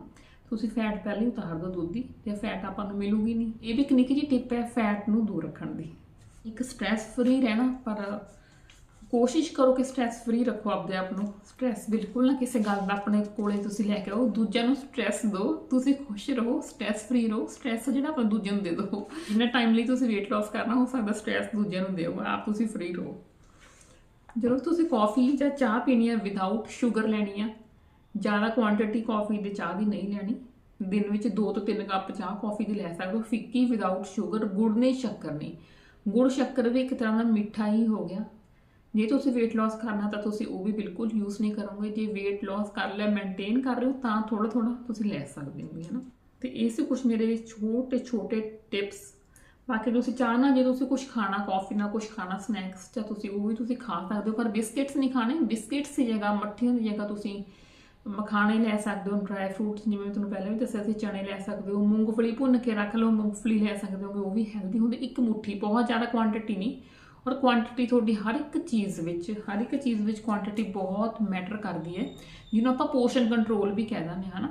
ਤੁਸੀਂ ਫੈਟ ਪਹਿਲੇ ਹੀ ਉਤਾਰ ਦਿਓ ਦੁੱਧ ਦੀ ਤੇ ਫੈਟ ਆਪਾਂ ਨੂੰ ਮਿਲੂਗੀ ਨਹੀਂ। ਇਹ ਵੀ ਇੱਕ ਨਿੱਕੀ ਜਿਹੀ ਟਿਪ ਹੈ ਫੈਟ ਨੂੰ ਦੂਰ ਰੱਖਣ ਦੀ। ਇੱਕ ਸਟ੍ਰੈਸ ਫਰੀ ਰਹਿਣਾ, ਪਰ ਕੋਸ਼ਿਸ਼ ਕਰੋ ਕਿ ਸਟ੍ਰੈਸ ਫਰੀ ਰੱਖੋ ਆਪਦੇ ਆਪ ਨੂੰ। ਸਟ੍ਰੈਸ ਬਿਲਕੁਲ ਨਾ ਕਿਸੇ ਗੱਲ ਦਾ ਆਪਣੇ ਕੋਲੇ ਤੁਸੀਂ ਲੈ ਕੇ ਆਓ, ਦੂਜਿਆਂ ਨੂੰ ਸਟ੍ਰੈਸ ਦਿਓ, ਤੁਸੀਂ ਖੁਸ਼ ਰਹੋ ਸਟ੍ਰੈਸ ਫਰੀ ਰਹੋ। ਸਟ੍ਰੈਸ ਜਿਹੜਾ ਆਪਾਂ ਦੂਜਿਆਂ ਨੂੰ ਦੇ ਦਿਓ। ਜਿੰਨਾ ਟਾਈਮ ਲਈ ਤੁਸੀਂ weight loss ਕਰਨਾ ਹੋ ਸਕਦਾ ਸਟ੍ਰੈਸ ਦੂਜਿਆਂ ਨੂੰ ਦਿਓ, ਆਪ ਤੁਸੀਂ ਫਰੀ ਰਹੋ। ਜਦੋਂ ਤੁਸੀਂ ਕਾਫੀ ਜਾਂ ਚਾਹ ਪੀਣੀ ਹੈ ਵਿਦਆਊਟ ਸ਼ੂਗਰ ਲੈਣੀ ਆ, ਜ਼ਿਆਦਾ ਕੁਆਂਟੀਟੀ ਕਾਫੀ ਦੇ ਚਾਹ ਦੀ ਨਹੀਂ ਲੈਣੀ, ਦਿਨ ਵਿੱਚ 2 ਤੋਂ 3 ਕੱਪ ਚਾਹ ਕਾਫੀ ਦੀ ਲੈ ਸਕਦੇ ਹੋ, ਫਿੱਕੀ ਵਿਦਆਊਟ ਸ਼ੂਗਰ ਗੁੜ ਨਹੀਂ ਸ਼ੱਕਰ ਨਹੀਂ। ਗੁੜ ਸ਼ੱਕਰ ਵੀ ਇੱਕ ਤਰ੍ਹਾਂ ਦਾ ਮਿੱਠਾ ਹੀ ਹੋ ਗਿਆ। ਜੇ ਤੁਸੀਂ weight loss ਕਰਨਾ ਤਾਂ ਤੁਸੀਂ ਉਹ ਵੀ ਬਿਲਕੁਲ ਯੂਜ਼ ਨਹੀਂ ਕਰੋਗੇ। ਜੇ weight loss ਕਰ ਲਿਆ ਮੇਨਟੇਨ ਕਰ ਰਹੇ ਹੋ, ਤਾਂ ਥੋੜਾ ਥੋੜਾ ਤੁਸੀਂ ਲੈ ਸਕਦੇ ਹੋ ਹੈ ਨਾ ਤੇ ਇਹ ਸੀ ਕੁਝ ਮੇਰੇ ਛੋਟੇ ਛੋਟੇ ਟਿਪਸ ਬਾਕੀ ਤੁਸੀਂ ਚਾਹਨਾ ਜੇ ਤੁਸੀਂ ਕੁਝ ਖਾਣਾ ਕਾਫੀ ਨਾਲ ਕੁਝ ਖਾਣਾ ਸਨੈਕਸ ਜਾਂ ਤੁਸੀਂ ਉਹ ਵੀ ਤੁਸੀਂ ਖਾ ਸਕਦੇ ਹੋ, ਪਰ ਬਿਸਕਿਟਸ ਨਹੀਂ ਖਾਣੇ। ਬਿਸਕਿਟਸ ਦੀ ਜਗ੍ਹਾ, ਮੱਠੀਆਂ ਦੀ ਜਗ੍ਹਾ ਤੁਸੀਂ ਮਖਾਣੇ ਲੈ ਸਕਦੇ ਹੋ ਡਰਾਈ ਫਰੂਟਸ ਜਿਵੇਂ ਮੈਂ ਤੁਹਾਨੂੰ ਪਹਿਲਾਂ ਵੀ ਦੱਸਿਆ ਸੀ ਚਣੇ ਲੈ ਸਕਦੇ ਹੋ, ਮੂੰਗਫਲੀ ਭੁੰਨ ਕੇ ਰੱਖ ਲਓ, ਮੂੰਗਫਲੀ ਲੈ ਸਕਦੇ ਹੋ ਉਹ ਵੀ ਹੈਲਦੀ ਹੁੰਦੀ। ਇੱਕ ਮੁੱਠੀ, ਬਹੁਤ ਜ਼ਿਆਦਾ ਕੁਆਂਟੀਟੀ ਨਹੀਂ। ਔਰ ਕੁਆਂਟੀਟੀ ਤੁਹਾਡੀ ਹਰ ਇੱਕ ਚੀਜ਼ ਵਿੱਚ, ਹਰ ਇੱਕ ਚੀਜ਼ ਵਿੱਚ ਕੁਆਂਟੀਟੀ ਬਹੁਤ ਮੈਟਰ ਕਰਦੀ ਹੈ, ਜਿਹਨੂੰ ਆਪਾਂ ਪੋਰਸ਼ਨ ਕੰਟਰੋਲ ਵੀ ਕਹਿ ਦਿੰਦੇ ਹਾਂ, ਹਨਾ?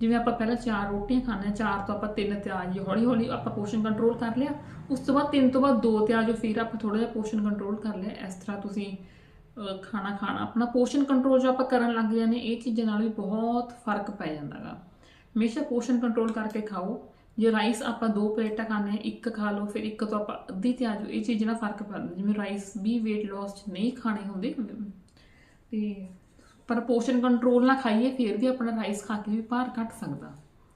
ਜਿਵੇਂ ਆਪਾਂ ਪਹਿਲਾਂ ਚਾਰ ਰੋਟੀਆਂ ਖਾਂਦੇ ਹਾਂ, ਚਾਰ ਤੋਂ ਆਪਾਂ ਤਿੰਨ ਤੇ ਆ ਜਾਈਏ ਹੌਲੀ ਹੌਲੀ ਆਪਾਂ ਪੋਰਸ਼ਨ ਕੰਟਰੋਲ ਕਰ ਲਿਆ, ਉਸ ਤੋਂ ਬਾਅਦ ਤਿੰਨ ਤੋਂ ਬਾਅਦ ਦੋ ਤੇ ਆ ਜਾਓ ਫਿਰ ਆਪਾਂ ਥੋੜਾ ਜਿਹਾ ਪੋਰਸ਼ਨ ਕੰਟਰੋਲ ਕਰ ਲਿਆ, ਇਸ ਤਰ੍ਹਾਂ ਤੁਸੀਂ ਖਾਣਾ ਖਾਣਾ, ਆਪਣਾ ਪੋਰਸ਼ਨ ਕੰਟਰੋਲ ਜੋ ਆਪਾਂ ਕਰਨ ਲੱਗ ਜਾਂਦੇ ਇਹ ਚੀਜ਼ਾਂ ਨਾਲ ਵੀ ਬਹੁਤ ਫ਼ਰਕ ਪੈ ਜਾਂਦਾਗਾ। ਹਮੇਸ਼ਾ ਪੋਰਸ਼ਨ ਕੰਟਰੋਲ ਕਰਕੇ ਖਾਓ। ਜੇ ਰਾਈਸ ਆਪਾਂ ਦੋ ਪਲੇਟਾਂ ਖਾਣੇ ਆ ਇੱਕ ਖਾ ਲਓ, ਫਿਰ ਇੱਕ ਤੋਂ ਆਪਾਂ ਅੱਧੀ ਤੇ ਆ ਜਾਓ, ਇਹ ਚੀਜ਼ ਨਾਲ ਫ਼ਰਕ ਪੈਂਦਾ। ਜਿਵੇਂ ਰਾਈਸ ਵੀ weight loss 'ਚ ਨਹੀਂ ਖਾਣੇ ਹੁੰਦੇ, ਤੇ ਪਰ ਪੋਰਸ਼ਨ ਕੰਟਰੋਲ ਨਾਲ ਖਾਈਏ, ਫਿਰ ਵੀ ਆਪਣਾ ਰਾਈਸ ਖਾ ਕੇ ਵੀ ਭਾਰ ਘਟ ਸਕਦਾ।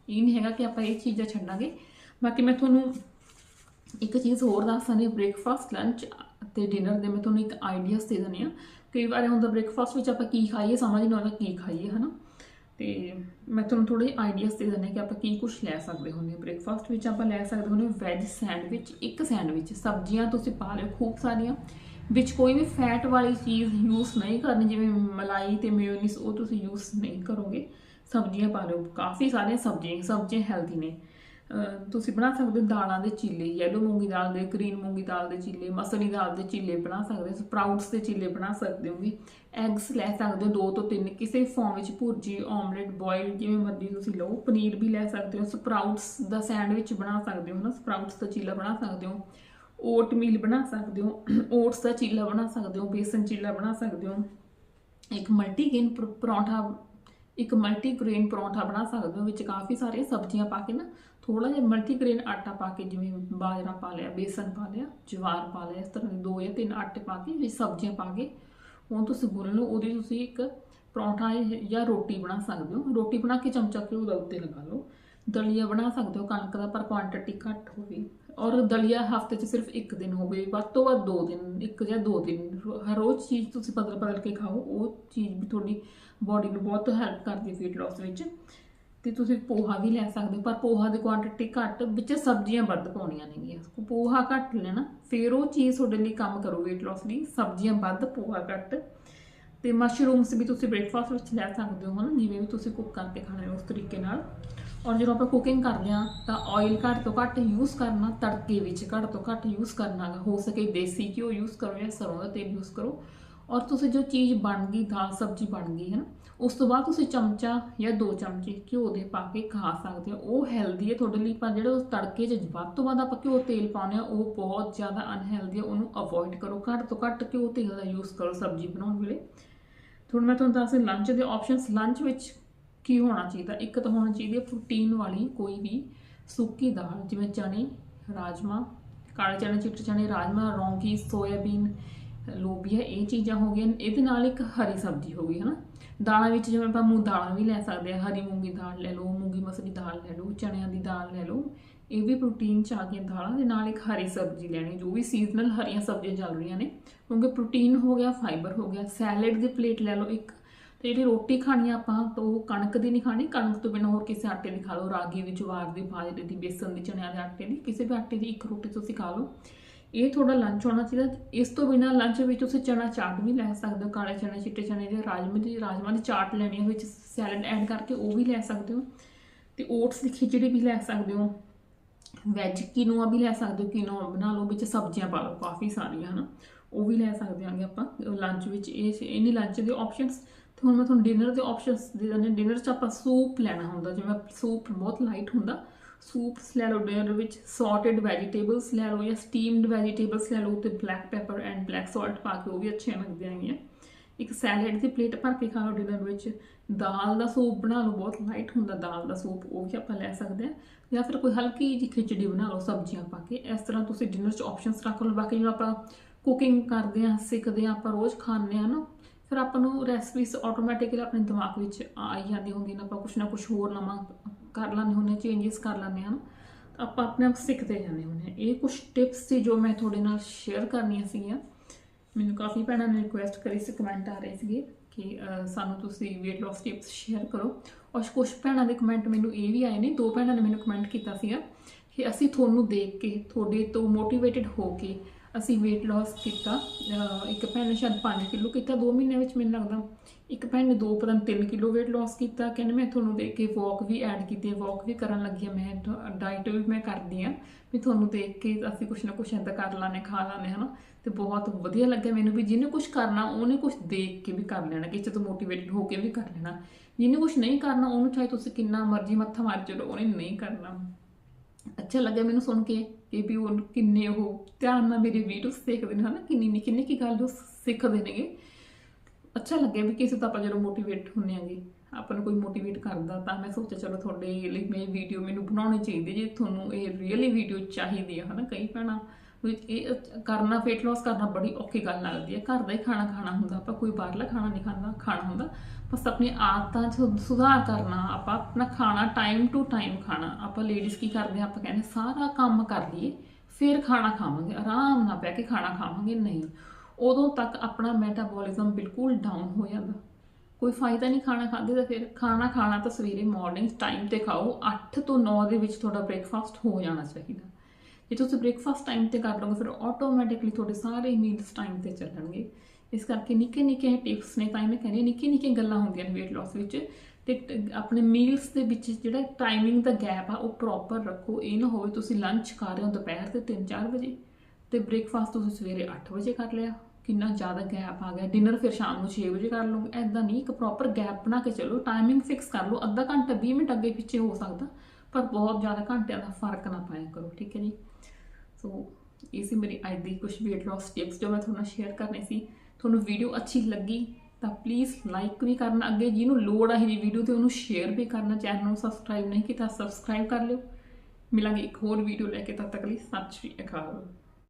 ਇਹ ਨਹੀਂ ਹੈਗਾ ਕਿ ਆਪਾਂ ਇਹ ਚੀਜ਼ਾਂ ਛੱਡਾਂਗੇ। ਬਾਕੀ ਮੈਂ ਤੁਹਾਨੂੰ ਇੱਕ ਚੀਜ਼ ਹੋਰ ਦੱਸ ਦੱਸਣੀ ਬ੍ਰੇਕਫਾਸਟ ਲੰਚ ਤੇ ਡਿਨਰ ਦੇ ਮੈਂ ਤੁਹਾਨੂੰ ਇੱਕ ਆਈਡੀਆਸ ਦੇ ਦਿੰਦੀ ਆ ਕਈ ਵਾਰ ਹੁੰਦਾ ਬ੍ਰੇਕਫਾਸਟ ਵਿੱਚ ਆਪਾਂ ਕੀ ਖਾਈਏ, ਸਮਝ ਨਹੀਂ ਆਉਂਦਾ ਕੀ ਖਾਈਏ, ਹਨਾ? ਤੇ ਮੈਂ ਤੁਹਾਨੂੰ ਥੋੜੇ ਆਈਡੀਆਜ਼ ਦੇ ਦਿੰਦੀ ਕਿ ਆਪਾਂ ਕੀ ਕੁਝ ਲੈ ਸਕਦੇ ਹੁੰਦੇ ਬ੍ਰੇਕਫਾਸਟ ਵਿੱਚ। ਆਪਾਂ ਲੈ ਸਕਦੇ ਹੁੰਦੇ ਵੈਜ ਸੈਂਡਵਿਚ ਇੱਕ ਸੈਂਡਵਿਚ ਸਬਜ਼ੀਆਂ ਤੁਸੀਂ ਪਾ ਲਿਓ ਖੂਬ ਸਾਰੀਆਂ। ਵਿੱਚ ਕੋਈ ਵੀ ਫੈਟ ਵਾਲੀ ਚੀਜ਼ ਯੂਜ਼ ਨਹੀਂ ਕਰਨੀ, ਜਿਵੇਂ ਮਲਾਈ ਤੇ ਮੇਯੋਨੀਜ਼ ਉਹ ਤੁਸੀਂ ਯੂਜ਼ ਨਹੀਂ ਕਰੋਗੇ। ਸਬਜ਼ੀਆਂ ਪਾ ਲਿਓ। ਕਾਫੀ ਸਾਰੀਆਂ ਸਬਜ਼ੀਆਂ ਸਬਜ਼ੀਆਂ ਹੈਲਦੀ ਨੇ। ਤੁਸੀਂ ਬਣਾ ਸਕਦੇ ਹੋ ਦਾਲਾਂ ਦੇ ਚੀਲੇ ਯੈਲੋ ਮੂੰਗੀ ਦਾਲ ਦੇ ਗ੍ਰੀਨ ਮੂੰਗੀ ਦਾਲ ਦੇ ਚੀਲੇ, ਮਸਰੀ ਦਾਲ ਦੇ ਚੀਲੇ ਬਣਾ ਸਕਦੇ ਹੋ ਸਪਰਾਊਟਸ ਦੇ ਚੀਲੇ ਬਣਾ ਸਕਦੇ ਹੋ ਵੀ। ਐਗਸ ਲੈ ਸਕਦੇ ਹੋ ਦੋ ਤੋਂ ਤਿੰਨ, ਕਿਸੇ ਫਾਰਮ ਵਿੱਚ ਭੁਰਜੀ ਆਮਲੇਟ ਬੋਇਲ ਜਿਵੇਂ ਮਰਜ਼ੀ ਤੁਸੀਂ ਲਓ। ਪਨੀਰ ਵੀ ਲੈ ਸਕਦੇ ਹੋ ਸਪਰਾਊਟਸ ਦਾ ਸੈਂਡਵਿਚ ਬਣਾ ਸਕਦੇ ਹੋ ਨਾ ਸਪਰਾਊਟਸ ਦਾ ਚੀਲਾ ਬਣਾ ਸਕਦੇ ਹੋ। ਓਟ ਮੀਲ ਬਣਾ ਸਕਦੇ ਹੋ ਓਟਸ ਦਾ ਚੀਲਾ ਬਣਾ ਸਕਦੇ ਹੋ, ਬੇਸਨ ਚੀਲਾ ਬਣਾ ਸਕਦੇ ਹੋ। ਇੱਕ ਮਲਟੀਗ੍ਰੇਨ ਪਰੌਂਠਾ, ਇੱਕ ਮਲਟੀਗ੍ਰੇਨ ਪਰੌਂਠਾ ਬਣਾ ਸਕਦੇ ਹੋ, ਵਿੱਚ ਕਾਫੀ ਸਾਰੀਆਂ ਸਬਜ਼ੀਆਂ ਪਾ ਕੇ ਨਾ ਥੋੜਾ ਜਿਹਾ ਮਲਟੀਗ੍ਰੇਨ ਆਟਾ ਪਾ ਕੇ ਜਿਵੇਂ ਬਾਜਰਾ ਪਾ ਲਿਆ, ਬੇਸਨ ਪਾ ਲਿਆ, ਜਵਾਰ ਪਾ ਲਿਆ, ਇਸ ਤਰ੍ਹਾਂ ਦੇ ਦੋ ਜਾਂ ਤਿੰਨ ਆਟੇ ਪਾ ਕੇ ਵਿੱਚ ਸਬਜ਼ੀਆਂ ਪਾ ਕੇ ਉਹ ਤੁਸੀਂ ਗੁੰਨ ਲਓ, ਉਹਦੀ ਤੁਸੀਂ ਇੱਕ ਪਰੌਂਠਾ ਜਾਂ ਰੋਟੀ ਬਣਾ ਸਕਦੇ ਹੋ। ਰੋਟੀ ਬਣਾ ਕੇ ਚਮਚਾ ਘਿਓ ਦਾ ਉੱਤੇ ਲਗਾ ਲਓ। ਦਲੀਆ ਬਣਾ ਸਕਦੇ ਹੋ ਕਣਕ ਦਾ, ਪਰ ਕੁਆਂਟੀਟੀ ਘੱਟ ਹੋਵੇ। ਔਰ ਦਲੀਆ ਹਫ਼ਤੇ 'ਚ ਸਿਰਫ ਇੱਕ ਦਿਨ ਹੋਵੇ, ਵੱਧ ਤੋਂ ਵੱਧ ਦੋ ਦਿਨ, ਇੱਕ ਜਾਂ ਦੋ ਦਿਨ। ਹਰ ਰੋਜ਼ ਚੀਜ਼ ਤੁਸੀਂ ਬਦਲ ਬਦਲ ਕੇ ਖਾਓ, ਉਹ ਚੀਜ਼ ਵੀ ਤੁਹਾਡੀ ਬਾਡੀ ਨੂੰ ਬਹੁਤ ਹੈਲਪ ਕਰਦੀ ਹੈ weight loss ਵਿੱਚ। ਤੇ ਤੁਸੀਂ ਪੋਹਾ ਵੀ ਲੈ ਸਕਦੇ ਹੋ, ਪਰ ਪੋਹਾ ਦੀ ਕੁਆਂਟੀਟੀ ਘੱਟ, ਵਿੱਚ ਸਬਜ਼ੀਆਂ ਵੱਧ ਪਾਉਣੀਆਂ ਨੇਗੀਆਂ। ਪੋਹਾ ਘੱਟ ਲੈਣਾ, ਫਿਰ ਉਹ ਚੀਜ਼ ਤੁਹਾਡੇ ਲਈ ਕੰਮ ਕਰੂ weight loss ਲਈ ਸਬਜ਼ੀਆਂ ਵੱਧ, ਪੋਹਾ ਘੱਟ। ਤੇ ਮਸ਼ਰੂਮਸ ਵੀ ਤੁਸੀਂ ਬ੍ਰੇਕਫਾਸਟ ਵਿੱਚ ਲੈ ਸਕਦੇ ਹੋ, ਹਨਾ? ਜਿਵੇਂ ਵੀ ਤੁਸੀਂ ਕੁੱਕ ਕਰਕੇ ਖਾਣਾ ਹੈ ਉਸ ਤਰੀਕੇ ਨਾਲ। ਔਰ ਜਦੋਂ ਆਪਾਂ ਕੁਕਿੰਗ ਕਰਦੇ ਹਾਂ, ਤਾਂ ਆਇਲ ਘੱਟ ਤੋਂ ਘੱਟ ਯੂਜ਼ ਕਰਨਾ, ਤੜਕੇ ਵਿੱਚ ਘੱਟ ਤੋਂ ਘੱਟ ਯੂਜ਼ ਕਰਨਾ। ਗਾ। ਹੋ ਸਕੇ ਦੇਸੀ ਘਿਓ ਯੂਜ਼ ਕਰੋ ਜਾਂ ਸਰੋਂ ਦਾ ਤੇਲ ਯੂਜ਼ ਕਰੋ। ਔਰ ਤੁਸੀਂ ਜੋ ਚੀਜ਼ ਬਣ ਗਈ, ਦਾਲ ਸਬਜ਼ੀ ਬਣ ਗਈ ਹੈ ਨਾ ਉਸ ਤੋਂ ਬਾਅਦ ਤੁਸੀਂ ਚਮਚਾ ਜਾਂ ਦੋ ਚਮਚੇ ਘਿਓ ਦੇ ਪਾ ਕੇ ਖਾ ਸਕਦੇ ਹੋ। ਉਹ ਹੈਲਦੀ ਹੈ ਤੁਹਾਡੇ ਲਈ, ਪਰ ਜਿਹੜਾ ਉਸ ਤੜਕੇ 'ਚ ਵੱਧ ਤੋਂ ਵੱਧ ਆਪਾਂ ਘਿਓ ਤੇਲ ਪਾਉਂਦੇ ਆ ਉਹ ਬਹੁਤ ਜ਼ਿਆਦਾ ਅਨਹੈਲਦੀ ਹੈ, ਉਹਨੂੰ ਅਵੋਇਡ ਕਰੋ। ਘੱਟ ਤੋਂ ਘੱਟ ਘਿਓ ਤੇਲ ਦਾ ਯੂਜ਼ ਕਰੋ ਸਬਜ਼ੀ ਬਣਾਉਣ ਵੇਲੇ। ਹੁਣ ਮੈਂ ਤੁਹਾਨੂੰ ਦੱਸਦੀ ਲੰਚ ਦੇ ਆਪਸ਼ਨਸ ਲੰਚ ਵਿੱਚ ਕੀ ਹੋਣਾ ਚਾਹੀਦਾ? ਇੱਕ ਤਾਂ ਹੋਣਾ ਚਾਹੀਦੀ ਹੈ ਪ੍ਰੋਟੀਨ ਵਾਲੀ ਕੋਈ ਵੀ ਸੁੱਕੀ ਦਾਲ, ਜਿਵੇਂ ਚਣੇ ਰਾਜਮਾ ਕਾਲੇ ਚਣੇ ਚਿੱਟੇ ਚਣੇ ਰਾਜਮਾ ਰੌਂਗੀ, ਸੋਇਆਬੀਨ ਲੋਬੀਆ ਇਹ ਚੀਜ਼ਾਂ ਹੋ ਗਈਆਂ। ਇਹਦੇ ਨਾਲ ਇੱਕ ਹਰੀ ਸਬਜ਼ੀ ਹੋ ਗਈ, ਹਨਾ? ਦਾਲਾਂ ਵਿੱਚ ਜਿਵੇਂ ਆਪਾਂ ਮੂੰਗ ਦਾਲਾਂ ਵੀ ਲੈ ਸਕਦੇ ਆ ਹਰੀ ਮੂੰਗੀ ਦਾਲ ਲੈ ਲਓ, ਮੂੰਗੀ ਮਸਰੀ ਦਾਲ ਲੈ ਲਓ, ਚਣਿਆਂ ਦੀ ਦਾਲ ਲੈ ਲਓ। ਇਹ ਵੀ ਪ੍ਰੋਟੀਨ ਚ ਆ ਗਈਆਂ ਦਾਲਾਂ ਦੇ ਨਾਲ ਇੱਕ ਹਰੀ ਸਬਜ਼ੀ ਲੈਣੀ, ਜੋ ਵੀ ਸੀਜ਼ਨਲ ਹਰੀਆਂ ਸਬਜ਼ੀਆਂ ਚੱਲ ਰਹੀਆਂ ਨੇ। ਕਿਉਂਕਿ ਪ੍ਰੋਟੀਨ ਹੋ ਗਿਆ ਫਾਈਬਰ ਹੋ ਗਿਆ ਸੈਲਡ ਦੀ ਪਲੇਟ ਲੈ ਲਓ ਇੱਕ। ਤੇ ਜਿਹੜੀ ਰੋਟੀ ਖਾਣੀ ਆਪਾਂ, ਤਾਂ ਉਹ ਕਣਕ ਦੀ ਨਹੀਂ ਖਾਣੀ। ਕਣਕ ਤੋਂ ਬਿਨਾਂ ਹੋਰ ਕਿਸੇ ਆਟੇ ਦੀ ਖਾ ਲਓ। ਰਾਗੀ ਦੀ, ਜਵਾਰ ਦੀ, ਬਾਜਰੇ ਦੀ, ਬੇਸਨ ਦੀ, ਚਣਿਆਂ ਦੇ ਆਟੇ ਦੀ, ਕਿਸੇ ਵੀ ਆਟੇ ਦੀ ਇੱਕ ਰੋਟੀ ਤੁਸੀਂ ਖਾ ਲਓ। ਇਹ ਤੁਹਾਡਾ ਲੰਚ ਹੋਣਾ ਚਾਹੀਦਾ ਇਸ ਤੋਂ ਬਿਨਾਂ ਲੰਚ ਵਿੱਚ ਤੁਸੀਂ ਚਨਾ ਚਾਟ ਵੀ ਲੈ ਸਕਦੇ ਹੋ, ਕਾਲੇ ਚਨੇ, ਚਿੱਟੇ ਚਨੇ ਦੇ ਰਾਜਮਾ ਦੀ ਰਾਜਮਾ ਦੀ ਚਾਟ ਲੈਣੀ ਹੈ ਵਿੱਚ ਸੈਲਡ ਐਡ ਕਰਕੇ ਉਹ ਵੀ ਲੈ ਸਕਦੇ ਹੋ ਤੇ ਓਟਸ ਦੀ ਖਿਚੜੀ ਵੀ ਲੈ ਸਕਦੇ ਹੋ ਵੈਜ ਕਿਨੋਆ ਵੀ ਲੈ ਸਕਦੇ ਹੋ, ਕਿਨੋਆ ਬਣਾ ਲਓ, ਵਿੱਚ ਸਬਜ਼ੀਆਂ ਪਾ ਲਓ, ਕਾਫੀ ਸਾਰੀਆਂ, ਹਨਾ, ਉਹ ਵੀ ਲੈ ਸਕਦੇ ਆਂਗੇ ਆਪਾਂ ਲੰਚ ਵਿੱਚ ਇਹ ਇਹਨੇ ਲੰਚ ਦੇ ਆਪਸ਼ਨਸ ਤੇ ਹੁਣ ਮੈਂ ਤੁਹਾਨੂੰ ਡਿਨਰ ਦੇ ਆਪਸ਼ਨਸ ਦੇ ਦਿੰਦੀ ਡਿਨਰ 'ਚ ਆਪਾਂ ਸੂਪ ਲੈਣਾ ਹੁੰਦਾ, ਜਿਵੇਂ ਸੂਪ ਬਹੁਤ ਲਾਈਟ ਹੁੰਦਾ ਸੂਪਸ ਲੈ ਲਓ ਡਿਨਰ ਵਿੱਚ ਸੌਟਡ ਵੈਜੀਟੇਬਲਸ ਲੈ ਲਓ ਜਾਂ ਸਟੀਮਡ ਵੈਜੀਟੇਬਲਸ ਲੈ ਲਓ ਤੇ black pepper and black salt ਪਾ ਕੇ, ਉਹ ਵੀ ਅੱਛੀਆਂ ਲੱਗਦੀਆਂ ਹੈਗੀਆਂ। ਇੱਕ ਸੈਲਡ ਦੀ ਪਲੇਟ ਭਰ ਕੇ ਖਾ ਲਓ ਡਿਨਰ ਵਿੱਚ। ਦਾਲ ਦਾ ਸੂਪ ਬਣਾ ਲਓ, ਬਹੁਤ ਲਾਈਟ ਹੁੰਦਾ ਦਾਲ ਦਾ ਸੂਪ, ਉਹ ਵੀ ਆਪਾਂ ਲੈ ਸਕਦੇ ਹਾਂ। ਜਾਂ ਫਿਰ ਕੋਈ ਹਲਕੀ ਜਿਹੀ ਖਿਚੜੀ ਬਣਾ ਲਓ, ਸਬਜ਼ੀਆਂ ਪਾ ਕੇ। ਇਸ ਤਰ੍ਹਾਂ ਤੁਸੀਂ ਡਿਨਰ 'ਚ ਆਪਸ਼ਨਸ ਰੱਖ ਲਓ। ਬਾਕੀ ਜਦੋਂ ਆਪਾਂ ਕੁਕਿੰਗ ਕਰਦੇ ਹਾਂ, ਸਿੱਖਦੇ ਹਾਂ, ਆਪਾਂ ਰੋਜ਼ ਖਾਂਦੇ ਹਾਂ ਨਾ, ਫਿਰ ਆਪਾਂ ਨੂੰ ਰੈਸਪੀਸ ਆਟੋਮੈਟਿਕਲੀ ਆਪਣੇ ਦਿਮਾਗ ਵਿੱਚ ਆ ਹੀ ਜਾਂਦੀ ਹੁੰਦੀ ਨੇ, ਆਪਾਂ ਕੁਛ ਨਾ ਕੁਛ ਹੋਰ ਨਵਾਂ ਕਰ ਲੈਂਦੇ ਹੁੰਦੇ ਚੇਂਜਸ ਕਰ ਲੈਂਦੇ ਹਾਂ ਨਾ। ਆਪਾਂ ਆਪਣੇ ਆਪ ਸਿੱਖਦੇ ਜਾਂਦੇ ਹੁੰਦੇ ਹਾਂ। ਇਹ ਕੁਝ ਟਿਪਸ ਸੀ ਜੋ ਮੈਂ ਤੁਹਾਡੇ ਨਾਲ ਸ਼ੇਅਰ ਕਰਨੀਆਂ ਸੀਗੀਆਂ। ਮੈਨੂੰ ਕਾਫੀ ਭੈਣਾਂ ਨੇ ਰਿਕੁਐਸਟ ਕਰੀ ਸੀ ਕਮੈਂਟ ਆ ਰਹੇ ਸੀਗੇ ਕਿ ਸਾਨੂੰ ਤੁਸੀਂ weight loss ਟਿਪਸ ਸ਼ੇਅਰ ਕਰੋ। ਔਰ ਕੁਝ ਭੈਣਾਂ ਦੇ ਕਮੈਂਟ ਮੈਨੂੰ ਇਹ ਵੀ ਆਏ ਨੇ, ਦੋ ਭੈਣਾਂ ਨੇ ਮੈਨੂੰ ਕਮੈਂਟ ਕੀਤਾ ਸੀਗਾ ਕਿ ਅਸੀਂ ਤੁਹਾਨੂੰ ਦੇਖ ਕੇ, ਤੁਹਾਡੇ ਤੋਂ ਮੋਟੀਵੇਟਿਡ ਹੋ ਕੇ ਅਸੀਂ weight loss ਕੀਤਾ ਇੱਕ ਭੈਣ ਨੇ ਸ਼ਾਇਦ 5 ਕਿਲੋ ਕੀਤਾ 2 ਮਹੀਨਿਆਂ ਵਿੱਚ ਮੈਨੂੰ ਲੱਗਦਾ ਇੱਕ ਭੈਣ ਨੇ 2 ਪਤਾ 3 ਕਿਲੋ weight loss ਕੀਤਾ, ਕਹਿੰਦੇ ਮੈਂ ਤੁਹਾਨੂੰ ਦੇਖ ਕੇ ਵਾਕ ਵੀ ਐਡ ਕੀਤੀ ਹੈ ਵਾਕ ਵੀ ਕਰਨ ਲੱਗੀ ਮੈਂ ਡਾਈਟ ਵੀ ਮੈਂ ਕਰਦੀ ਹਾਂ ਵੀ ਤੁਹਾਨੂੰ ਦੇਖ ਕੇ ਅਸੀਂ ਕੁਛ ਨਾ ਕੁਛ ਏਦਾਂ ਕਰ ਲਾਣੇ ਖਾ ਲਾਣੇ ਹਨਾ? ਤੇ ਬਹੁਤ ਵਧੀਆ ਲੱਗਿਆ ਮੈਨੂੰ ਵੀ, ਜਿਹਨੇ ਕੁਝ ਕਰਨਾ, ਉਹਨੇ ਕੁਝ ਦੇਖ ਕੇ ਵੀ ਕਰ ਲੈਣਾ ਕਿਸੇ ਤੋਂ ਮੋਟੀਵੇਟਡ ਹੋ ਕੇ ਵੀ ਕਰ ਲੈਣਾ। ਜਿਹਨੇ ਕੁਝ ਨਹੀਂ ਕਰਨਾ, ਉਹਨੂੰ ਚਾਹੇ ਤੁਸੀਂ ਕਿੰਨਾ ਮਰਜ਼ੀ ਮੱਥਾ ਮਾਰ ਚਲੋ, ਉਹਨੇ ਨਹੀਂ ਕਰਨਾ। ਅੱਛਾ ਲੱਗਿਆ ਮੈਨੂੰ ਸੁਣ ਕੇ ਕਿ ਵੀ ਉਹ ਕਿੰਨੇ ਉਹ ਧਿਆਨ ਨਾਲ ਮੇਰੀ ਵੀਡੀਓਸ ਦੇਖਦੇ ਨੇ ਹਨਾ, ਕਿੰਨੀ ਨਿੱਕੀ ਨਿੱਕੀ ਗੱਲ ਉਹ ਸਿੱਖਦੇ ਨੇਗੇ। ਅੱਛਾ ਲੱਗਿਆ ਵੀ ਕਿਸੇ ਤੋਂ ਆਪਾਂ ਜਦੋਂ ਮੋਟੀਵੇਟ ਹੁੰਨੇ ਆਂਗੇ, ਆਪਾਂ ਨੂੰ ਕੋਈ ਮੋਟੀਵੇਟ ਕਰਦਾ ਤਾਂ ਮੈਂ ਸੋਚਿਆ ਚਲੋ ਤੁਹਾਡੇ ਲਈ ਮੈਂ ਵੀਡੀਓ ਮੈਨੂੰ ਬਣਾਉਣੀ ਚਾਹੀਦੀ ਜੇ ਤੁਹਾਨੂੰ ਇਹ ਰੀਅਲੀ ਵੀਡੀਓ ਚਾਹੀਦੀ ਆ ਹਨਾ, ਕਈ ਭੈਣਾਂ ਵਿੱਚ ਇਹ ਕਰਨਾ, weight loss ਕਰਨਾ ਬੜੀ ਔਖੀ ਗੱਲ ਲੱਗਦੀ ਹੈ। ਘਰ ਦਾ ਹੀ ਖਾਣਾ ਖਾਣਾ ਹੁੰਦਾ, ਆਪਾਂ ਕੋਈ ਬਾਹਰਲਾ ਖਾਣਾ ਨਹੀਂ ਖਾਂਦਾ, ਖਾਣਾ ਹੁੰਦਾ। ਬਸ ਆਪਣੀ ਆਦਤਾਂ 'ਚ ਸੁਧਾਰ ਕਰਨਾ, ਆਪਾਂ ਆਪਣਾ ਖਾਣਾ ਟਾਈਮ ਟੂ ਟਾਈਮ ਖਾਣਾ। ਆਪਾਂ ਲੇਡੀਜ਼ ਕੀ ਕਰਦੇ ਆ ਆਪਾਂ ਕਹਿੰਦੇ ਸਾਰਾ ਕੰਮ ਕਰ ਲਈਏ, ਫਿਰ ਖਾਣਾ ਖਾਵਾਂਗੇ, ਆਰਾਮ ਨਾਲ ਬਹਿ ਕੇ ਖਾਣਾ ਖਾਵਾਂਗੇ, ਨਹੀਂ। ਉਦੋਂ ਤੱਕ ਆਪਣਾ ਮੈਟਾਬੋਲਿਜ਼ਮ ਬਿਲਕੁਲ ਡਾਊਨ ਹੋ ਜਾਂਦਾ। ਕੋਈ ਫਾਇਦਾ ਨਹੀਂ ਖਾਣਾ ਖਾਦੇ ਤਾਂ ਫਿਰ, ਖਾਣਾ ਖਾਣਾ ਤਾਂ ਸਵੇਰੇ ਮਾਰਨਿੰਗ ਟਾਈਮ ਤੇ ਖਾਓ 8 ਤੋਂ 9 ਦੇ ਵਿੱਚ ਤੁਹਾਡਾ ਬ੍ਰੇਕਫਾਸਟ ਹੋ ਜਾਣਾ ਚਾਹੀਦਾ। ਜੇ ਤੁਸੀਂ ਬ੍ਰੇਕਫਾਸਟ ਟਾਈਮ ਤੇ ਕਰ ਲਓਗੇ, ਫਿਰ ਆਟੋਮੈਟਿਕਲੀ ਤੁਹਾਡੇ ਸਾਰੇ ਮੀਲਸ ਟਾਈਮ ਤੇ ਚੱਲਣਗੇ। ਇਸ ਕਰਕੇ ਨਿੱਕੇ ਨਿੱਕੇ ਟਿਪਸ ਨੇ ਤਾਂ ਹੀ ਮੈਂ ਕਹਿੰਦੀ ਹਾਂ, ਨਿੱਕੀ ਗੱਲਾਂ ਹੁੰਦੀਆਂ ਨੇ weight loss ਵਿੱਚ ਤੇ ਆਪਣੇ ਮੀਲਸ ਦੇ ਵਿੱਚ ਜਿਹੜਾ ਟਾਈਮਿੰਗ ਦਾ ਗੈਪ ਆ ਉਹ ਪ੍ਰੋਪਰ ਰੱਖੋ। ਇਹ ਨਾ ਹੋਵੇ ਤੁਸੀਂ ਲੰਚ ਕਰ ਰਹੇ ਹੋ ਦੁਪਹਿਰ ਦੇ 3-4 ਵਜੇ ਤੇ ਬ੍ਰੇਕਫਾਸਟ ਤੁਸੀਂ ਸਵੇਰੇ 8 ਵਜੇ ਕਰ ਲਿਆ। ਕਿੰਨਾ ਜ਼ਿਆਦਾ ਗੈਪ ਆ ਗਿਆ। ਡਿਨਰ ਫਿਰ ਸ਼ਾਮ ਨੂੰ 6 ਵਜੇ ਕਰ ਲਓਗੇ ਐਦਾਂ ਨਹੀਂ ਇੱਕ ਪ੍ਰੋਪਰ ਗੈਪ ਬਣਾ ਕੇ ਚਲੋ। ਟਾਈਮਿੰਗ ਫਿਕਸ ਕਰ ਲਓ। ਅੱਧਾ ਘੰਟਾ 20 ਮਿੰਟ ਅੱਗੇ ਪਿੱਛੇ ਹੋ ਸਕਦਾ ਪਰ ਬਹੁਤ ਜ਼ਿਆਦਾ ਘੰਟਿਆਂ ਦਾ ਫ਼ਰਕ ਨਾ ਪਾਇਆ ਕਰੋ ਠੀਕ ਹੈ ਜੀ? ਸੋ ਇਹ ਸੀ ਮੇਰੀ ਅੱਜ ਦੀ ਕੁਝ weight loss tips ਜੋ ਮੈਂ ਤੁਹਾਨੂੰ ਨਾਲ ਸ਼ੇਅਰ ਕਰਨੀ ਸੀ। ਤੁਹਾਨੂੰ ਵੀਡੀਓ ਅੱਛੀ ਲੱਗੀ ਤਾਂ ਪਲੀਜ਼ ਲਾਈਕ ਵੀ ਕਰਨਾ ਅੱਗੇ, ਜਿਹਨੂੰ ਲੋੜ ਆ ਇਹ ਵੀਡੀਓ ਤੇ ਉਹਨੂੰ ਸ਼ੇਅਰ ਵੀ ਕਰਨਾ ਚੈਨਲ ਨੂੰ ਸਬਸਕ੍ਰਾਈਬ ਨਹੀਂ ਕੀਤਾ ਸਬਸਕ੍ਰਾਈਬ ਕਰ ਲਿਓ। ਮਿਲਾਂਗੇ ਇੱਕ ਹੋਰ ਵੀਡੀਓ ਲੈ ਕੇ, ਤਦ ਤੱਕ ਲਈ ਸਤਿ ਸ਼੍ਰੀ ਅਕਾਲ।